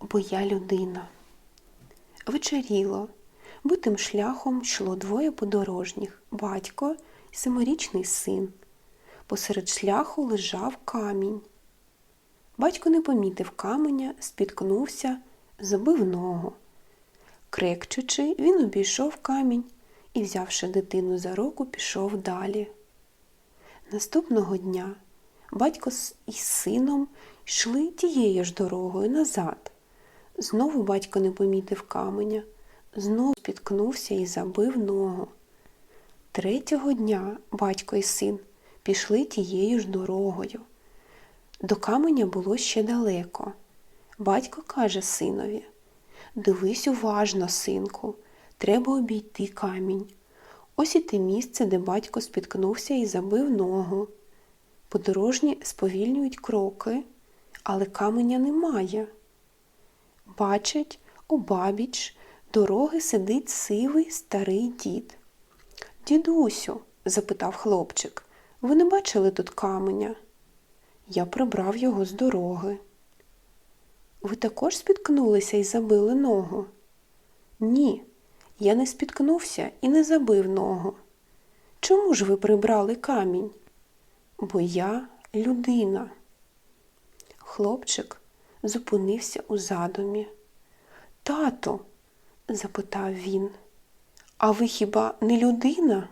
бо я людина. Вечеріло. Битим шляхом йшло двоє подорожніх батько і семирічний син. Посеред шляху лежав камінь. Батько не помітив каменя, спіткнувся, забив ногу. Крекчучи, він обійшов камінь і, взявши дитину за руку, пішов далі. Наступного дня батько із сином йшли тією ж дорогою назад. Знову батько не помітив каменя, знову спіткнувся і забив ногу. Третього дня батько і син пішли тією ж дорогою. До каменя було ще далеко. Батько каже синові Дивись уважно, синку, треба обійти камінь. Ось і те місце, де батько спіткнувся і забив ногу. Подорожні сповільнюють кроки, але каменя немає. Бачить, обабіч дороги сидить сивий старий дід. Дідусю, запитав хлопчик, ви не бачили тут каменя? Я прибрав його з дороги. Ви також спіткнулися і забили ногу? Ні, я не спіткнувся і не забив ногу. Чому ж ви прибрали камінь? Бо я людина. Хлопчик зупинився у задумі. Тато, запитав він, а ви хіба не людина?